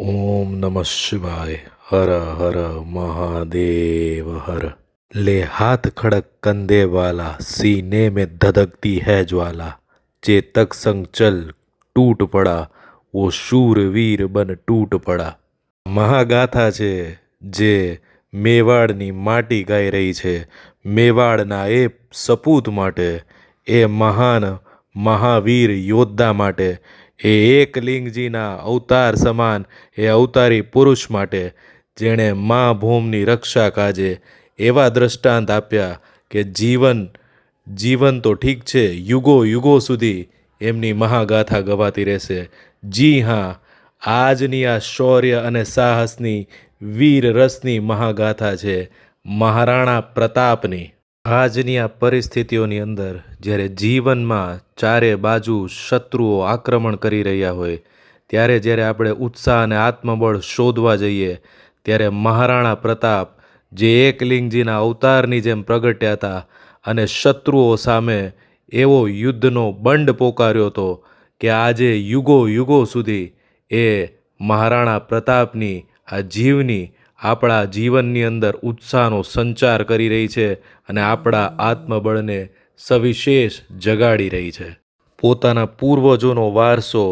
ઓમ નમઃ શિવાય હર હર મહાદેવ હર ले हाथ खड़क कंधे वाला सीने में धधकती है ज्वाला चेतक संग चल टूट पड़ा वो શૂરવીર બન તૂટ પડા મહાગાથા છે જે મેવાડની માટી ગાઈ રહી છે મેવાડના એ સપૂત માટે એ મહાન મહાવીર યોદ્ધા માટે એ એકલિંગજીના અવતાર સમાન, એ અવતારી પુરુષ માટે, જેણે મા ભૂમની રક્ષા કાજે એવા દ્રષ્ટાંત આપ્યા કે જીવન જીવન તો ઠીક છે, યુગો યુગો સુધી એમની મહાગાથા ગવાતી રહેશે. જી હા, આજની આ શૌર્ય અને સાહસની, વીર રસની મહાગાથા છે, મહારાણા પ્રતાપની. આજની આ પરિસ્થિતિઓની અંદર જ્યારે જીવનમાં ચારે બાજુ શત્રુઓ આક્રમણ કરી રહ્યા હોય, ત્યારે જ્યારે આપણે ઉત્સાહ અને આત્મબળ શોધવા જઈએ, ત્યારે મહારાણા પ્રતાપ જે એકલિંગજીના અવતારની જેમ પ્રગટ્યા હતા અને શત્રુઓ સામે એવો યુદ્ધનો બંડ પોકાર્યો હતો કે આજે યુગો યુગો સુધી એ મહારાણા પ્રતાપની, આ જીવની આપણા જીવનની અંદર ઉત્સાહનો સંચાર કરી રહી છે અને આપણા આત્મબળને સવિશેષ જગાડી રહી છે. પોતાના પૂર્વજોનો વારસો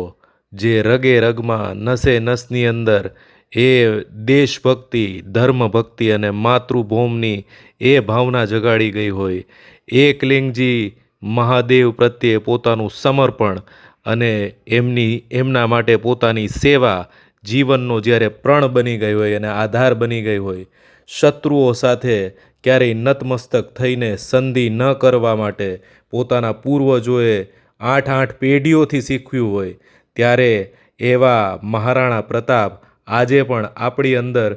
જે રગે રગમાં નસે નસની અંદર એ દેશભક્તિ, ધર્મભક્તિ અને માતૃભૂમની એ ભાવના જગાડી ગઈ હોય એકલિંગજી મહાદેવ પ્રત્યે પોતાનું સમર્પણ અને એમની, એમના માટે પોતાની સેવા જીવનનો જ્યારે પ્રણ બની ગઈ હોય અને આધાર બની ગઈ હોય, શત્રુઓ સાથે ક્યારેય નતમસ્તક થઈને સંધિ ન કરવા માટે પોતાના પૂર્વજોએ આઠ આઠ પેઢીઓથી શીખ્યું હોય, ત્યારે એવા મહારાણા પ્રતાપ આજે પણ આપણી અંદર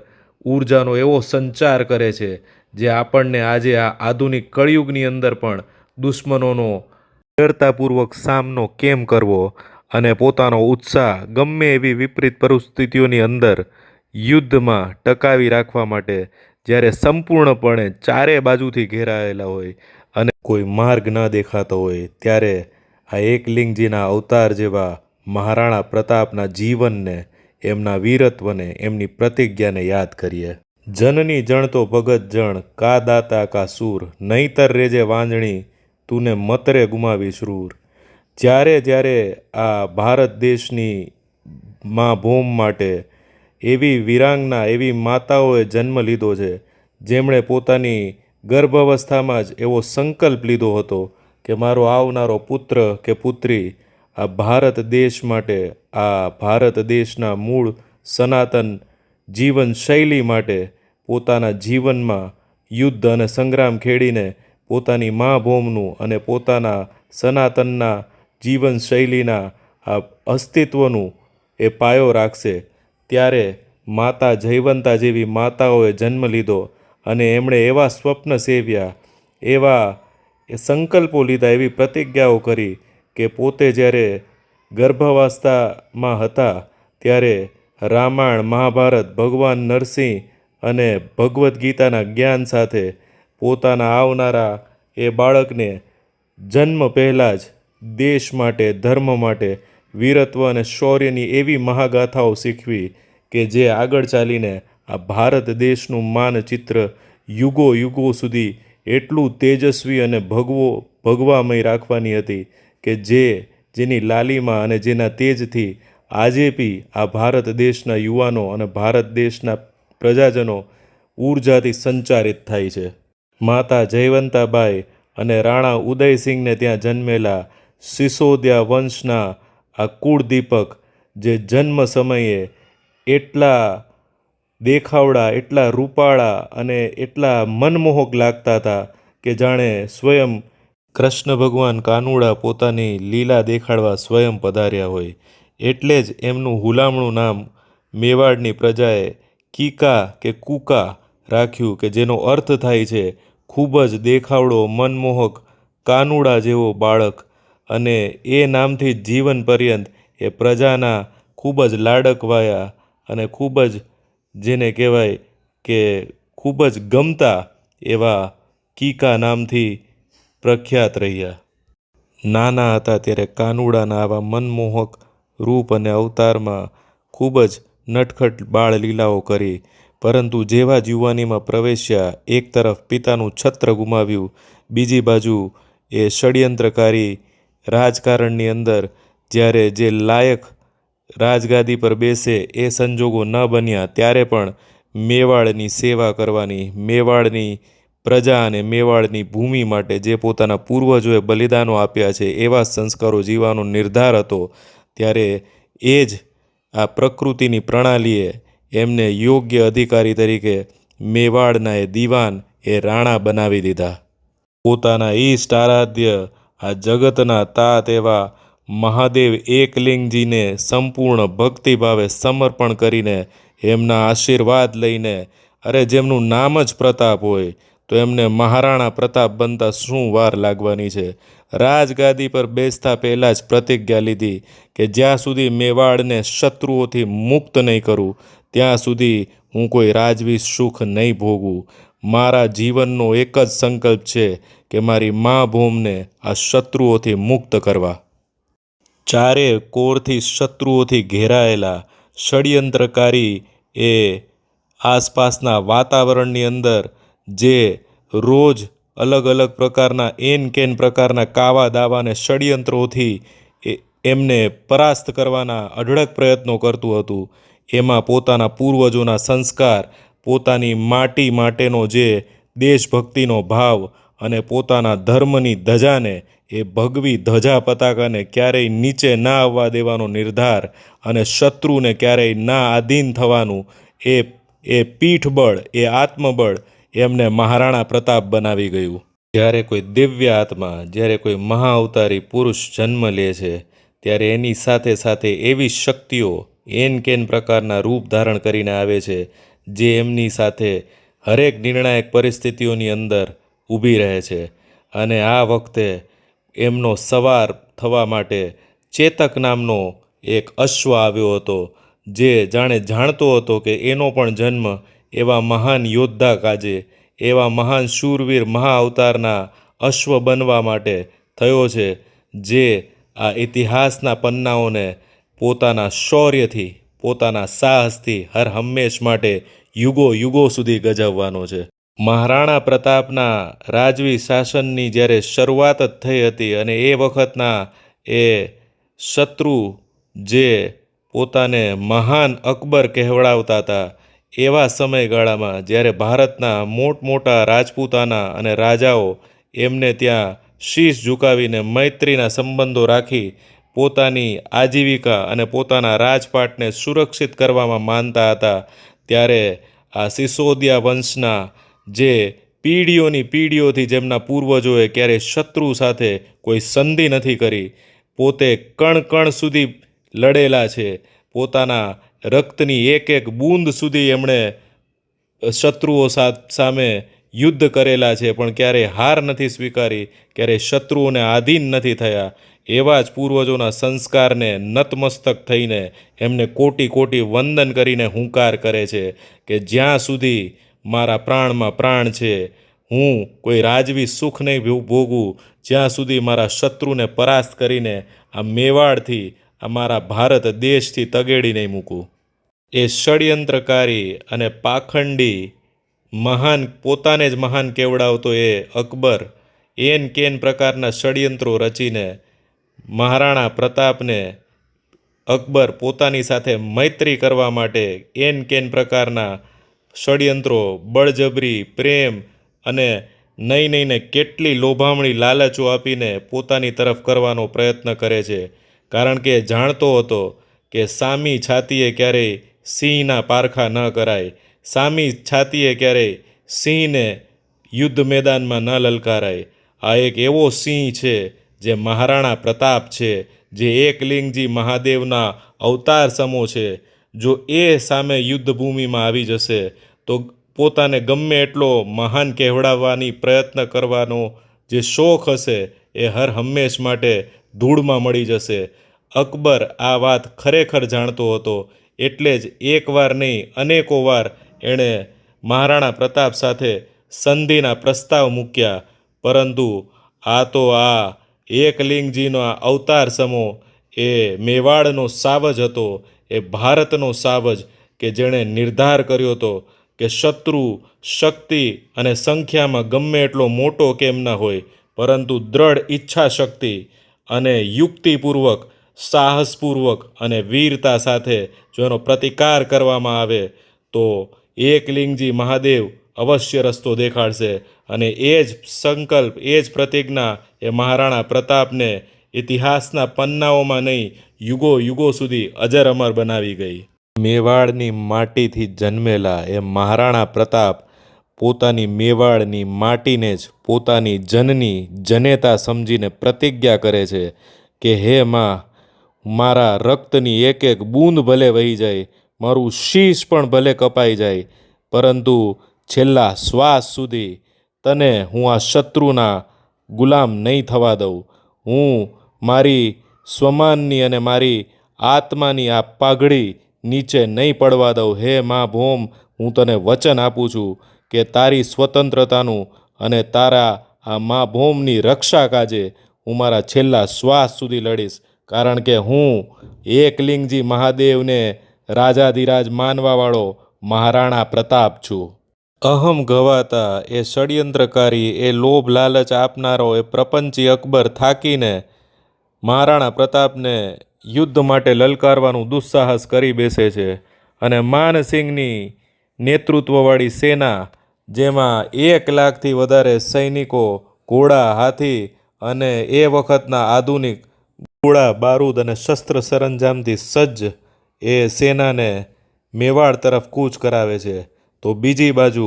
ઊર્જાનો એવો સંચાર કરે છે, જે આપણને આજે આ આધુનિક કળિયુગની અંદર પણ દુશ્મનોનો દૃઢતાપૂર્વક સામનો કેમ કરવો અને પોતાનો ઉત્સાહ ગમે એવી વિપરીત પરિસ્થિતિઓની અંદર યુદ્ધમાં ટકાવી રાખવા માટે જ્યારે સંપૂર્ણપણે ચારે બાજુથી ઘેરાયેલા હોય અને કોઈ માર્ગ ન દેખાતો હોય, ત્યારે આ એકલિંગજીના અવતાર જેવા મહારાણા પ્રતાપના જીવનને, એમના વીરત્વને, એમની પ્રતિજ્ઞાને યાદ કરીએ. જનની જણ તો ભગત જણ, કા દાતા કા સૂર, નહીતર રેજે વાંજણી, તુને મતરે ગુમાવી શ્રૂર. જ્યારે જ્યારે આ ભારત દેશની મા ભૂમ માટે એવી વીરાંગના, એવી માતાઓએ જન્મ લીધો છે, જેમણે પોતાની ગર્ભાવસ્થામાં જ એવો સંકલ્પ લીધો હતો કે મારો આવનારો પુત્ર કે પુત્રી આ ભારત દેશ માટે, આ ભારત દેશના મૂળ સનાતન જીવનશૈલી માટે પોતાના જીવનમાં યુદ્ધ અને સંગ્રામ ખેડીને પોતાની મા ભૂમનું અને પોતાના સનાતનના જીવનશૈલીના આ અસ્તિત્વનું એ પાયો રાખશે. ત્યારે માતા જયવંતા જેવી માતાઓએ જન્મ લીધો અને એમણે એવા સ્વપ્ન સેવ્યા, એવા સંકલ્પો લીધા એવી પ્રતિજ્ઞાઓ કરી કે પોતે જ્યારે ગર્ભાવસ્થામાં હતા ત્યારે રામાયણ, મહાભારત, ભગવાન નરસિંહ અને ભગવદ્ ગીતાના જ્ઞાન સાથે પોતાના આવનારા એ બાળકને જન્મ પહેલાં જ દેશ માટે, ધર્મ માટે વીરત્વ અને શૌર્યની એવી મહાગાથાઓ શીખવી કે જે આગળ ચાલીને આ ભારત દેશનું માનચિત્ર યુગો યુગો સુધી એટલું તેજસ્વી અને ભગવો, ભગવામય રાખવાની હતી કે જે, જેની લાલીમાં અને જેના તેજથી આજે બી આ ભારત દેશના યુવાનો અને ભારત દેશના પ્રજાજનો ઊર્જાથી સંચારિત થાય છે. માતા જયવંતાબાઈ અને રાણા ઉદયસિંહને ત્યાં જન્મેલા સિસોદિયા વંશના આ કુળદીપક જે જન્મ સમયે એટલા દેખાવડા, એટલા રૂપાળા અને એટલા મનમોહક લાગતા હતા કે જાણે સ્વયં કૃષ્ણ ભગવાન કાનુડા પોતાની લીલા દેખાડવા સ્વયં પધાર્યા હોય. એટલે જ એમનું હુલામણું નામ મેવાડની પ્રજાએ કીકા કે કૂકા રાખ્યું કે જેનો અર્થ થાય છે ખૂબ જ દેખાવડો, મનમોહક કાનુડા જેવો બાળક અને એ નામથી જીવન પર્યંત એ પ્રજાના ખૂબ જ લાડકવાયા અને ખૂબ જ, જેને કહેવાય કે ખૂબ જ ગમતા એવા કીકા નામથી પ્રખ્યાત રહ્યા. નાના હતા ત્યારે કાનુડાના આવા મનમોહક રૂપ અને અવતારમાં ખૂબ જ નટખટ બાળ લીલાઓ કરી, પરંતુ જેવા જ યુવાનીમાં પ્રવેશ્યા, એક તરફ પિતાનું છત્ર ગુમાવ્યું, બીજી બાજુ એ ષડયંત્રકારી રાજકારણની અંદર જ્યારે જે લાયક રાજગાદી પર બેસે એ સંજોગો ન બન્યા, ત્યારે પણ મેવાડની સેવા કરવાની, મેવાડની પ્રજા અને મેવાડની ભૂમિ માટે જે પોતાના પૂર્વજોએ બલિદાનો આપ્યા છે, એવા સંસ્કારો જીવવાનો નિર્ધાર હતો, ત્યારે એ જ આ પ્રકૃતિની પ્રણાલીએ એમને યોગ્ય અધિકારી તરીકે મેવાડના એ દિવાન એ રાણા બનાવી દીધા. પોતાના ઈષ્ટ આરાધ્ય આ જગતના તાત એવા મહાદેવ એકલિંગજીને સંપૂર્ણ ભક્તિભાવે સમર્પણ કરીને એમના આશીર્વાદ લઈને, અરે જેમનું નામ જ પ્રતાપ હોય, તો એમને મહારાણા પ્રતાપ બનતા શું વાર લાગવાની છે? રાજગાદી પર બેસતા પહેલાં જ પ્રતિજ્ઞા લીધી કે જ્યાં સુધી મેવાડને શત્રુઓથી મુક્ત નહીં કરું, ત્યાં સુધી હું કોઈ રાજવી સુખ નહીં ભોગું મારા જીવનનો એક જ સંકલ્પ છે કે મારી મા ભૂમને આ શત્રુઓથી મુક્ત કરવા. ચારે કોરથી શત્રુઓથી ઘેરાયેલા ષડયંત્રકારી એ આસપાસના વાતાવરણની અંદર જે રોજ અલગ અલગ પ્રકારના, એન કેન પ્રકારના કાવા દાવાને ષડયંત્રોથી એમને પરાસ્ત કરવાના અઢળક પ્રયત્નો કરતું હતું. એમાં પોતાના પૂર્વજોના સંસ્કાર પોતાની માટી માટેનો જે દેશભક્તિનો ભાવ અને પોતાના ધર્મની ધજાને એ ભગવી ધજા પતાકાને ક્યારેય નીચે ના આવવા દેવાનો નિર્ધાર અને શત્રુને ક્યારેય ના આધીન થવાનું એ એ પીઠબળ, એ આત્મબળ એમને મહારાણા પ્રતાપ બનાવી ગયું. જ્યારે કોઈ દિવ્ય આત્મા, જ્યારે કોઈ મહાઅવતારી પુરુષ જન્મ લે છે, ત્યારે એની સાથે સાથે એવી શક્તિઓ એન કેન પ્રકારના રૂપ ધારણ કરીને આવે છે જે એમની સાથે હરેક નિર્ણાયક પરિસ્થિતિઓની અંદર ઊભી રહે છે. અને આ વખતે એમનો સવાર થવા માટે ચેતક નામનો એક અશ્વ આવ્યો હતો, જે જાણે જાણતો હતો કે એનો પણ જન્મ એવા મહાન યોદ્ધા કાજે, એવા મહાન શૂરવીર મહાઅવતારના અશ્વ બનવા માટે થયો છે, જે આ ઇતિહાસના પન્નાઓને પોતાના શૌર્યથી પોતાના સાહસથી હર હંમેશ માટે યુગો યુગો સુધી ગજવવાનો છે. મહારાણા પ્રતાપના રાજવી શાસનની જ્યારે શરૂઆત જ થઈ હતી અને એ વખતના એ શત્રુ જે પોતાને મહાન અકબર કહેવડાવતા હતા, એવા સમયગાળામાં જ્યારે ભારતના મોટમોટા રાજપૂતાના અને રાજાઓ એમને ત્યાં શીશ ઝુકાવીને મૈત્રીના સંબંધો રાખી પોતાની આજીવિકા અને પોતાના રાજપાટને સુરક્ષિત કરવામાં માનતા હતા, ત્યારે આ સિસોદિયા વંશના જે પીઢીઓની પીઢીઓથી જેમના પૂર્વજોએ ક્યારેય શત્રુ સાથે કોઈ સંધિ નથી કરી, પોતે કણ કણ સુધી લડેલા છે. પોતાના રક્તની એક એક બૂંદ સુધી એમણે શત્રુઓ સામે યુદ્ધ કરેલા છે, પણ ક્યારેય હાર નથી સ્વીકારી, ક્યારેય શત્રુઓને આધીન નથી થયા. એવા જ પૂર્વજોના સંસ્કારને નતમસ્તક થઈને એમને કોટી કોટી વંદન કરીને હુંકાર કરે છે કે જ્યાં સુધી મારા પ્રાણમાં પ્રાણ છે, હું કોઈ રાજવી સુખ નહીં ભોગું. જ્યાં સુધી મારા શત્રુને પરાસ્ત કરીને આ મેવાડથી, આ મારા ભારત દેશથી તગેડી નહીં મૂકું. એ ષડયંત્રકારી અને પાખંડી મહાન, પોતાને જ મહાન કેવડાવતો એ અકબર, એન કેન પ્રકારના ષડયંત્રો રચીને મહારાણા પ્રતાપને અકબર પોતાની સાથે મૈત્રી કરવા માટે એન કેન પ્રકારના ષડયંત્રો, બળજબરી, પ્રેમ અને નહીં નહીંને કેટલી લોભામણી લાલચો આપીને પોતાની તરફ કરવાનો પ્રયત્ન કરે છે. કારણ કે જાણતો હતો કે સામી છાતીએ ક્યારેય સિંહના પારખા ન કરાય. સામી છાતીએ ક્યારેય સિંહને યુદ્ધ મેદાનમાં ન લલકારાય. આ એક એવો સિંહ છે જે મહારાણા પ્રતાપ છે, જે એકલિંગજી મહાદેવના અવતાર સમો છે. જો એ સામે યુદ્ધ ભૂમિમાં આવી જશે, તો પોતાને ગમે એટલો મહાન કહેવડાવવાની પ્રયત્ન કરવાનો જે શોખ હશે, એ હર હંમેશ માટે ધૂળમાં મળી જશે. અકબર આ વાત ખરેખર જાણતો હતો. એટલે જ એકવાર નહીં, અનેકો વાર એણે મહારાણા પ્રતાપ સાથે સંધિના પ્રસ્તાવ મૂક્યા. પરંતુ આ તો આ એકલિંગજીનો આ અવતાર સમો એ મેવાડનો સાવજ હતો. એ ભારતનો સાવજ કે જેણે નિર્ધાર કર્યો હતો કે શત્રુ, શક્તિ અને સંખ્યામાં ગમે એટલો મોટો કેમ ન હોય, પરંતુ દ્રઢ ઈચ્છા શક્તિ અને યુક્તિપૂર્વક, સાહસપૂર્વક અને વીરતા સાથે જો એનો પ્રતિકાર કરવામાં આવે, તો એકલિંગજી મહાદેવ અવશ્ય રસ્તો દેખાડશે અને એ જ સંકલ્પ, એ જ પ્રતિજ્ઞા એ મહારાણા પ્રતાપને ઇતિહાસના પન્નાઓમાં નહીં, યુગો યુગો સુધી અજર અમર બનાવી ગઈ. મેવાડની માટીથી જન્મેલા એ મહારાણા પ્રતાપ પોતાની મેવાડની માટીને જ પોતાની જનની જનેતા સમજીને પ્રતિજ્ઞા કરે છે કે, હે માં, મારા રક્તની એક એક બૂંદ ભલે વહી જાય મારું શીશ પણ ભલે કપાઈ જાય, પરંતુ છેલ્લા શ્વાસ સુધી તને હું આ શત્રુના ગુલામ નહીં થવા દઉં. હું મારી સ્વમાનની અને મારી આત્માની આ પાઘડી નીચે નહીં પડવા દઉં. હે મા ભોમ, હું તને વચન આપું છું કે તારી સ્વતંત્રતાનું અને તારા આ મા ભોમની રક્ષા કાજે હું મારા છેલ્લા શ્વાસ સુધી લડીશ. કારણ કે હું એકલિંગજી મહાદેવને રાજાધિરાજ માનવાવાળો મહારાણા પ્રતાપ છું. અહમ ગવાતા એ ષડયંત્રકારી, એ લોભ લાલચ આપનારો એ પ્રપંચી અકબર થાકીને મહારાણા પ્રતાપને યુદ્ધ માટે લલકારવાનું દુસ્સાહસ કરી બેસે છે અને માનસિંહની નેતૃત્વવાળી સેના, જેમાં એક લાખથી વધારે સૈનિકો ઘોડા, હાથી અને એ વખતના આધુનિક ગોળા બારૂદ અને શસ્ત્ર સરંજામથી સજ્જ એ સેનાને મેવાડ તરફ કૂચ કરાવે છે. તો બીજી બાજુ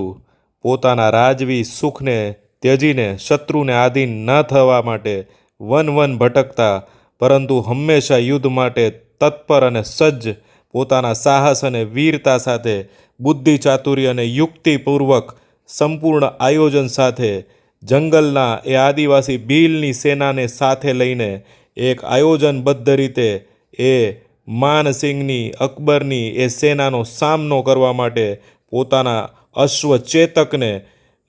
પોતાના રાજવી સુખને ત્યજીને શત્રુને આધીન ન થવા માટે વન વન ભટકતા, પરંતુ હંમેશા યુદ્ધ માટે તત્પર અને સજ્જ પોતાના સાહસ અને વીરતા સાથે, બુદ્ધિ ચાતુર્ય અને યુક્તિપૂર્વક સંપૂર્ણ આયોજન સાથે જંગલના એ આદિવાસી ભીલની સેનાને સાથે લઈને એક આયોજનબદ્ધ રીતે એ માનસિંહની અકબરની એ સેનાનો સામનો કરવા માટે પોતાના અશ્વચેતકને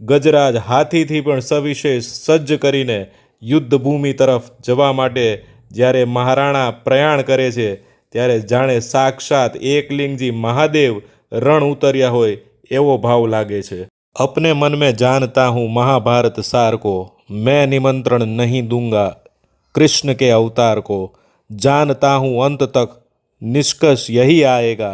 ગજરાજ હાથીથી પણ સવિશેષ સજ્જ કરીને યુદ્ધભૂમિ તરફ જવા માટે જ્યારે મહારાણા પ્રયાણ કરે છે ત્યારે જાણે સાક્ષાત એકલિંગજી મહાદેવ રણ ઉતર્યા હોય એવો ભાવ લાગે છે अपने मन में जानता हूँ महाभारत सार को मैं निमंत्रण नहीं दूंगा कृष्ण के अवतार को जानता हूँ अंत तक निष्कर्ष यही आएगा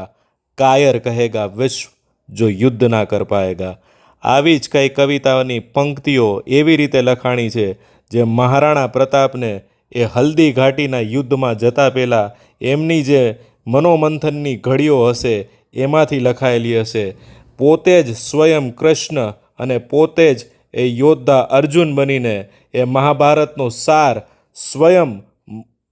कायर कहेगा विश्व જો યુદ્ધ ના કર પાએગા આવી જ કઈ કવિતાઓની પંક્તિઓ એવી રીતે લખાણી છે જે મહારાણા પ્રતાપને એ હલ્દી ઘાટીના યુદ્ધમાં જતા પહેલાં એમની જે મનોમંથનની ઘડીઓ હશે એમાંથી લખાયેલી હશે પોતે જ સ્વયં કૃષ્ણ અને પોતે જ એ યોદ્ધા અર્જુન બનીને એ મહાભારતનો સાર સ્વયં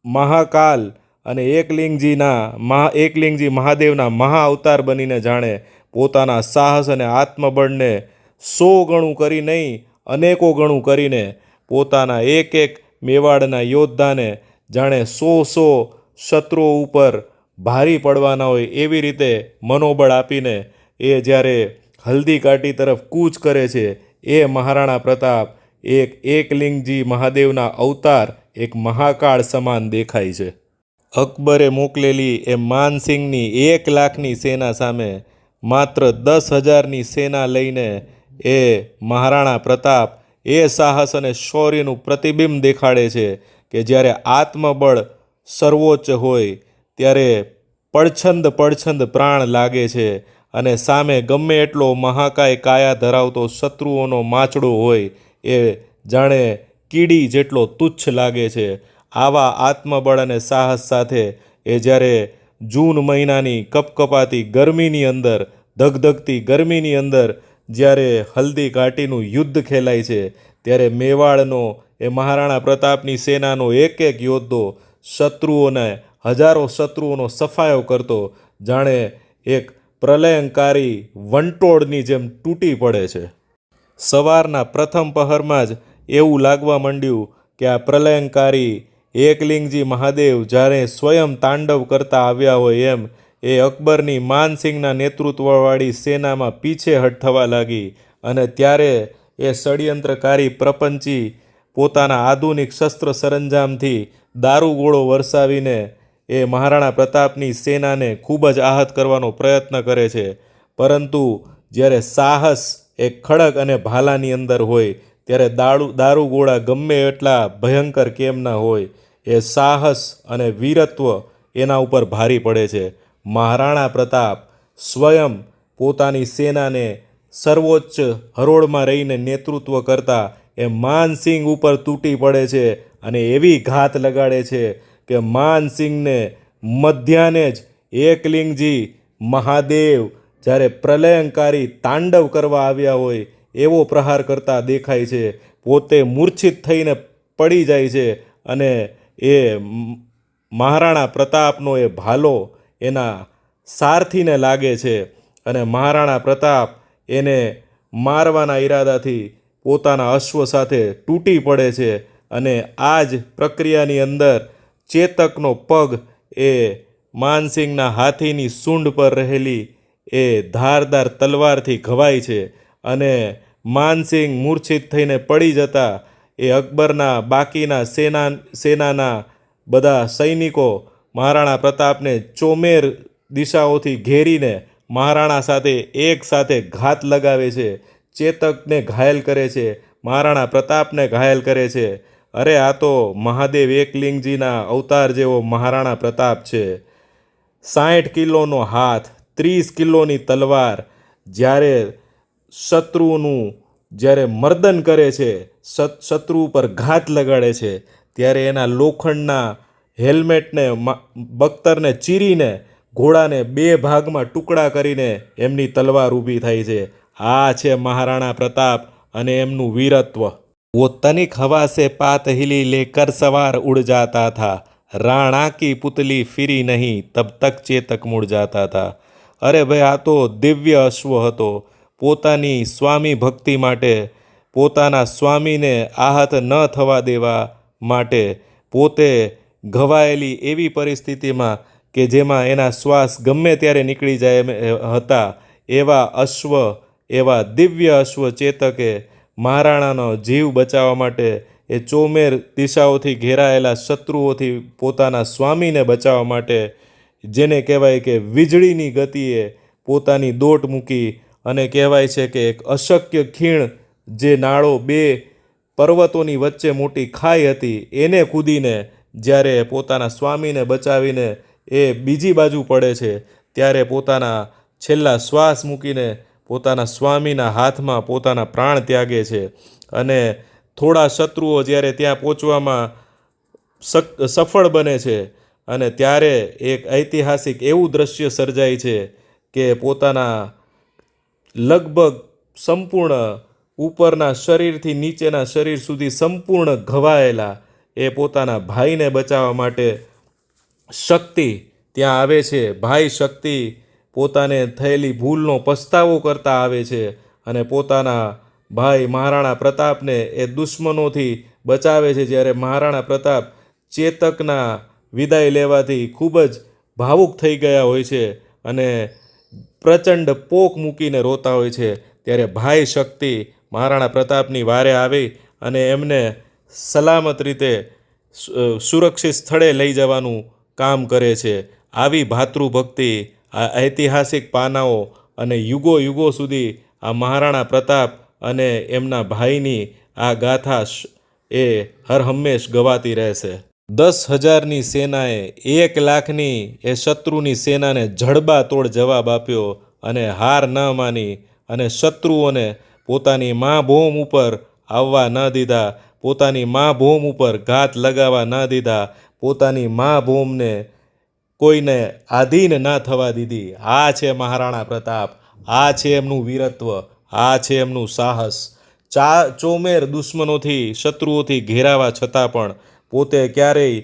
મહાકાલ અને એકલિંગજીના મહા, એકલિંગજી મહાદેવના મહા અવતાર બનીને જાણે પોતાના સાહસ અને આત્મબળને સો ગણું કરી નહીં, અનેકો ગણું કરીને પોતાના એક એક મેવાડના યોદ્ધાને જાણે સો સો શત્રુઓ ઉપર ભારી પડવાના હોય એવી રીતે મનોબળ આપીને એ જ્યારે હલ્દી ઘાટી તરફ કૂચ કરે છે, એ મહારાણા પ્રતાપ એક એકલિંગજી મહાદેવના અવતાર એક મહાકાળ સમાન દેખાય છે. અકબરે મોકલેલી એ માનસિંહની એક લાખની સેના સામે માત્ર દસ હજારની સેના લઈને એ મહારાણા પ્રતાપ એ સાહસ અને શૌર્યનું પ્રતિબિંબ દેખાડે છે કે જ્યારે આત્મબળ સર્વોચ્ચ હોય, ત્યારે પડછંદ પડછંદ પ્રાણ લાગે છે અને સામે ગમે એટલો મહાકાય કાયા ધરાવતો શત્રુઓનો માચડો હોય એ જાણે કીડી જેટલો તુચ્છ લાગે છે. આવા આત્મબળ અને સાહસ સાથે એ જ્યારે જૂન મહિનાની કપકપાતી ગરમીની અંદર, ધગધગતી ગરમીની અંદર જ્યારે હલ્દી ઘાટીનું યુદ્ધ ખેલાય છે, ત્યારે મેવાડનો એ મહારાણા પ્રતાપની સેનાનો એક એક યોદ્ધો શત્રુઓને હજારો શત્રુઓનો સફાયો કરતો, જાણે એક પ્રલયંકારી વંટોળની જેમ તૂટી પડે છે. સવારના પ્રથમ પહરમાં જ એવું લાગવા માંડ્યું કે આ પ્રલયંકારી એકલિંગજી મહાદેવ જ્યારે સ્વયં તાંડવ કરતા આવ્યા હોય એમ, એ અકબરની માનસિંહના નેતૃત્વવાળી સેનામાં પીછેહટ થવા લાગી અને ત્યારે એ ષડયંત્રકારી પ્રપંચી પોતાના આધુનિક શસ્ત્ર સરંજામથી દારૂગોળો વરસાવીને એ મહારાણા પ્રતાપની સેનાને ખૂબ જ આહત કરવાનો પ્રયત્ન કરે છે. પરંતુ જ્યારે સાહસ એ ખડક અને ભાલાની અંદર હોય ત્યારે દારૂ દારૂગોળા ગમે એટલા ભયંકર કેમ ન હોય, એ સાહસ અને વીરત્વ એના ઉપર ભારી પડે છે. મહારાણા પ્રતાપ સ્વયં પોતાની સેનાને સર્વોચ્ચ હરોળમાં રહીને નેતૃત્વ કરતા એ માનસિંહ ઉપર તૂટી પડે છે અને એવી ઘાત લગાડે છે કે માનસિંહને મધ્યાને જ એકલિંગજી મહાદેવ જ્યારે પ્રલયંકારી તાંડવ કરવા આવ્યા હોય એવો પ્રહાર કરતા દેખાય છે. પોતે મૂર્છિત થઈને પડી જાય છે અને એ મહારાણા પ્રતાપનો એ ભાલો એના સારથીને લાગે છે અને મહારાણા પ્રતાપ એને મારવાના ઈરાદાથી પોતાના અશ્વ સાથે તૂટી પડે છે અને આ જ પ્રક્રિયાની અંદર ચેતકનો પગ એ માનસિંહના હાથીની સૂંઢ પર રહેલી એ ધારદાર તલવારથી ઘવાય છે. અને માનસિંહ મૂર્છિત થઈને પડી જતા એ અકબરના બાકીના સેના સેનાના બધા સૈનિકો મહારાણા પ્રતાપને ચોમેર દિશાઓથી ઘેરીને મહારાણા સાથે એક સાથે ઘાત લગાવે છે, ચેતકને ઘાયલ કરે છે, મહારાણા પ્રતાપને ઘાયલ કરે છે. અરે આ તો મહાદેવ એકલિંગજીના અવતાર જેવો મહારાણા પ્રતાપ છે. સાઠ કિલોનો હાથ, ત્રીસ કિલોની તલવાર જ્યારે શત્રુનું જ્યારે મર્દન કરે છે શત્રુ ઉપર ઘાત લગાડે છે, ત્યારે એના લોખંડના હેલ્મેટને બખ્તરને ચીરીને, ઘોડાને બે ભાગમાં ટુકડા કરીને એમની તલવાર ઊભી થાય છે. આ છે મહારાણા પ્રતાપ અને એમનું વીરત્વ. વો તનિક હવા સે પાત હિલી લેકર સવાર ઉડ જાતા થા. રાણા કી પુતલી ફિરી નહીં, તબ તક ચેતક મુડ જાતા થા. અરે ભાઈ આ તો દિવ્ય અશ્વ હતો. પોતાની સ્વામી ભક્તિ માટે, પોતાના સ્વામીને આહત ન થવા દેવા માટે પોતે ઘવાયેલી એવી પરિસ્થિતિમાં કે જેમાં એના શ્વાસ ગમે ત્યારે નીકળી જાય હતા, એવા અશ્વ, એવા દિવ્ય અશ્વ ચેતકે મહારાણાનો જીવ બચાવવા માટે એ ચોમેર દિશાઓથી ઘેરાયેલા શત્રુઓથી પોતાના સ્વામીને બચાવવા માટે, જેને કહેવાય કે વીજળીની ગતિએ પોતાની દોટ મૂકી અને કહેવાય છે કે એક અશક્ય ખીણ જે નાળો બે પર્વતોની વચ્ચે મોટી ખાઈ હતી, એને કૂદીને જ્યારે પોતાના સ્વામીને બચાવીને એ બીજી બાજુ પડે છે, ત્યારે પોતાના છેલ્લા શ્વાસ મૂકીને પોતાના સ્વામીના હાથમાં પોતાના પ્રાણ ત્યાગે છે અને થોડા શત્રુઓ જ્યારે ત્યાં પહોંચવામાં સફળ બને છે અને ત્યારે એક ઐતિહાસિક એવું દ્રશ્ય સર્જાય છે કે પોતાના લગભગ સંપૂર્ણ ઉપરના શરીરથી નીચેના શરીર સુધી સંપૂર્ણ ઘવાયેલા એ પોતાના ભાઈને બચાવવા માટે શક્તિ ત્યાં આવે છે. ભાઈ શક્તિ પોતાને થયેલી ભૂલનો પસ્તાવો કરતા આવે છે અને પોતાના ભાઈ મહારાણા પ્રતાપને એ દુશ્મનોથી બચાવે છે. જ્યારે મહારાણા પ્રતાપ ચેતકના વિદાય લેવાથી ખૂબ જ ભાવુક થઈ ગયા હોય છે અને પ્રચંડ પોક મૂકીને રોતા હોય છે. ત્યારે ભાઈ શક્તિ મહારાણા પ્રતાપની વારે આવી અને એમને સલામત રીતે સુરક્ષિત સ્થળે લઈ જવાનું કામ કરે છે. આવી ભાતૃભક્તિ, આ ઐતિહાસિક પાનાઓ અને યુગો યુગો સુધી આ મહારાણા પ્રતાપ અને એમના ભાઈની આ ગાથા એ હર હંમેશ ગવાતી રહેશે. દસ હજારની સેનાએ એક લાખની એ શત્રુની સેનાને જડબાતોડ જવાબ આપ્યો અને હાર ન માની અને શત્રુઓને પોતાની મા ભોમ ઉપર આવવા ન દીધા, પોતાની મા ભોમ ઉપર ઘાત લગાવવા ન દીધા, પોતાની મા ભોમને કોઈને આધીન ના થવા દીધી. આ છે મહારાણા પ્રતાપ, આ છે એમનું વીરત્વ, આ છે એમનું સાહસ. ચા ચોમેર દુશ્મનોથી, શત્રુઓથી ઘેરાવા છતાં પણ પોતે ક્યારેય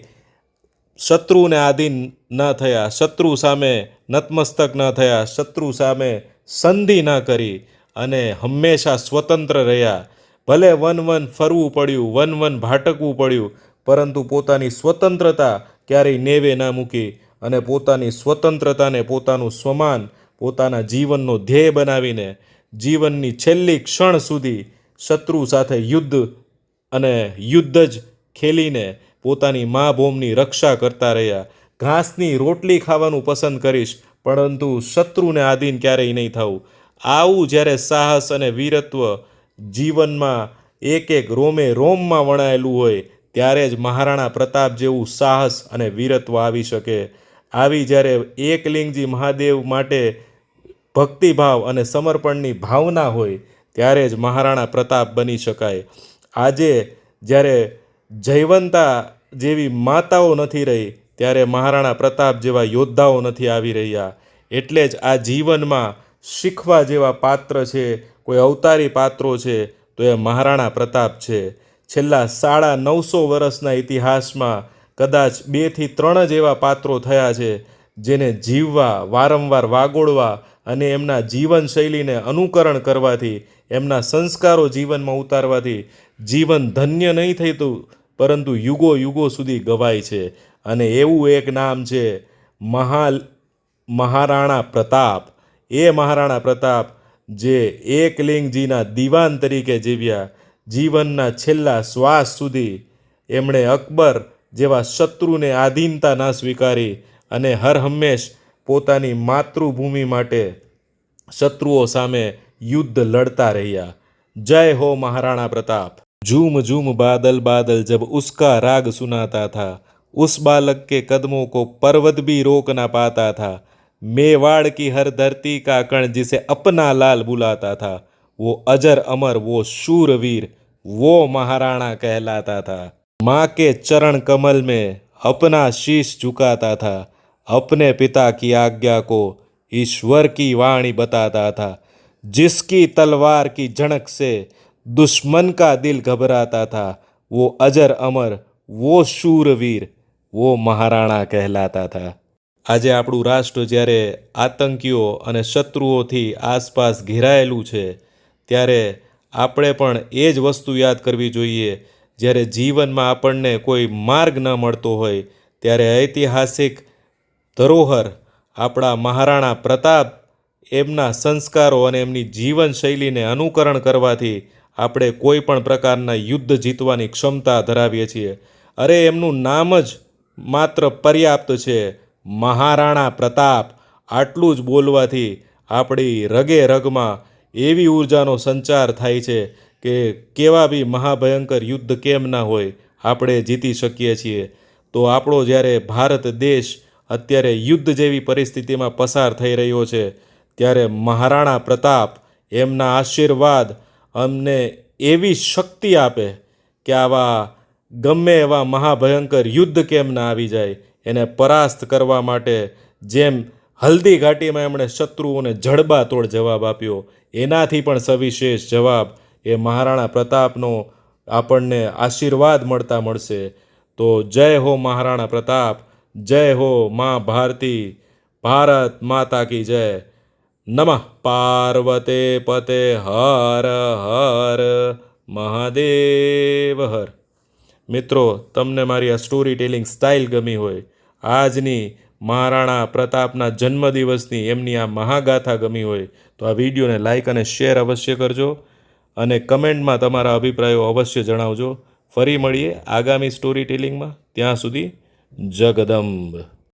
શત્રુને આધીન ન થયા, શત્રુ સામે નતમસ્તક ન થયા, શત્રુ સામે સંધિ ન કરી અને હંમેશા સ્વતંત્ર રહ્યા. ભલે વન વન ફરવું પડ્યું, વન વન ભાટકવું પડ્યું, પરંતુ પોતાની સ્વતંત્રતા ક્યારેય નેવે ના મૂકી અને પોતાની સ્વતંત્રતાને પોતાનું સ્વમાન, પોતાના જીવનનો ધ્યેય બનાવીને જીવનની છેલ્લી ક્ષણ સુધી શત્રુ સાથે યુદ્ધ અને યુદ્ધ જ ખેલીને પોતાની મા ભૂમની રક્ષા કરતા રહ્યા. ઘાસની રોટલી ખાવાનું પસંદ કરીશ, પરંતુ શત્રુને આધીન ક્યારેય નહીં થવું આવું જ્યારે સાહસ અને વીરત્વ જીવનમાં એક એક રોમે રોમમાં વણાયેલું હોય, ત્યારે જ મહારાણા પ્રતાપ જેવું સાહસ અને વીરત્વ આવી શકે. આવી જ્યારે એકલિંગજી મહાદેવ માટે ભક્તિભાવ અને સમર્પણની ભાવના હોય, ત્યારે જ મહારાણા પ્રતાપ બની શકાય. આજે જ્યારે જયવંતા જેવી માતાઓ નથી રહી, ત્યારે મહારાણા પ્રતાપ જેવા યોદ્ધાઓ નથી આવી રહ્યા. એટલે જ આ જીવનમાં શીખવા જેવા પાત્ર છે, કોઈ અવતારી પાત્રો છે, તો એ મહારાણા પ્રતાપ છે. છેલ્લા સાડા નવસો વર્ષના ઇતિહાસમાં કદાચ બેથી ત્રણ જ એવા પાત્રો થયા છે, જેને જીવવા, વારંવાર વાગોળવા અને એમના જીવનશૈલીને અનુકરણ કરવાથી, એમના સંસ્કારો જીવનમાં ઉતારવાથી જીવન ધન્ય નહીં થતું પરંતુ યુગો યુગો સુધી ગવાય છે અને એવું એક નામ છે મહા મહારાણા પ્રતાપ. એ મહારાણા પ્રતાપ જે એકલિંગજીના દિવાન તરીકે જીવ્યા જીવનના છેલ્લા શ્વાસ સુધી એમણે અકબર જેવા શત્રુને આધીનતા ના સ્વીકારી અને હર હંમેશ પોતાની માતૃભૂમિ માટે શત્રુઓ સામે યુદ્ધ લડતા રહ્યા. જય હો મહારાણા પ્રતાપ. झूम झूम बादल बादल जब उसका राग सुनाता था, उस बालक के कदमों को पर्वत भी रोक ना पाता था। मेवाड़ की हर धरती का कण जिसे अपना लाल बुलाता था, वो अजर अमर, वो शूरवीर, वो महाराणा कहलाता था। माँ के चरण कमल में अपना शीश झुकाता था, अपने पिता की आज्ञा को ईश्वर की वाणी बताता था। जिसकी तलवार की झड़क से દુશ્મન કા દિલ घबराता था। વો અજર અમર વો શૂરવીર વો મહારાણા કહેલાતા હતા આજે આપણું રાષ્ટ્ર જ્યારે આતંકીઓ અને શત્રુઓથી આસપાસ ઘેરાયેલું છે, ત્યારે આપણે પણ એ જ વસ્તુ યાદ કરવી જોઈએ, જ્યારે જીવનમાં આપણને કોઈ માર્ગ ન મળતો હોય, ત્યારે ઐતિહાસિક ધરોહર, આપણા મહારાણા પ્રતાપ, એમના સંસ્કારો અને એમની જીવનશૈલીને અનુકરણ કરવાથી આપણે કોઈ પણ પ્રકારના યુદ્ધ જીતવાની ક્ષમતા ધરાવીએ છીએ. અરે, એમનું નામ જ માત્ર પર્યાપ્ત છે. મહારાણા પ્રતાપ. આટલું જ બોલવાથી આપણી રગે રગમાં એવી ઉર્જાનો સંચાર થાય છે કે કેવા બી મહાભયંકર યુદ્ધ કેમ ના હોય, આપણે જીતી શકીએ છીએ. તો આપણો જ્યારે ભારત દેશ અત્યારે યુદ્ધ જેવી પરિસ્થિતિમાં પસાર થઈ રહ્યો છે, ત્યારે મહારાણા પ્રતાપ, એમના આશીર્વાદ અમને એવી શક્તિ આપે કે આવા ગમે એવા મહાભયંકર યુદ્ધ કેમ ના આવી જાય, એને પરાસ્ત કરવા માટે જેમ હલ્દી ઘાટીમાં એમણે શત્રુઓને જડબાતોડ જવાબ આપ્યો, એનાથી પણ સવિશેષ જવાબ એ મહારાણા પ્રતાપનો આપણને આશીર્વાદ મળતા મળશે. તો જય હો મહારાણા પ્રતાપ, જય હો મા ભારતી, ભારત માતા કી જય. નમઃ. પાર્વતે પતે હર હર મહાદેવ હર. મિત્રો, તમને મારી આ સ્ટોરી ટેલિંગ સ્ટાઇલ ગમી હોય, આજની મહારાણા પ્રતાપના જન્મદિવસની એમની આ મહાગાથા ગમી હોય, તો આ વિડીયોને લાઇક અને શેર અવશ્ય કરજો અને કમેન્ટમાં તમારા અભિપ્રાયો અવશ્ય જણાવજો. ફરી મળીએ આગામી સ્ટોરી ટેલિંગમાં ત્યાં સુધી જગદંબ.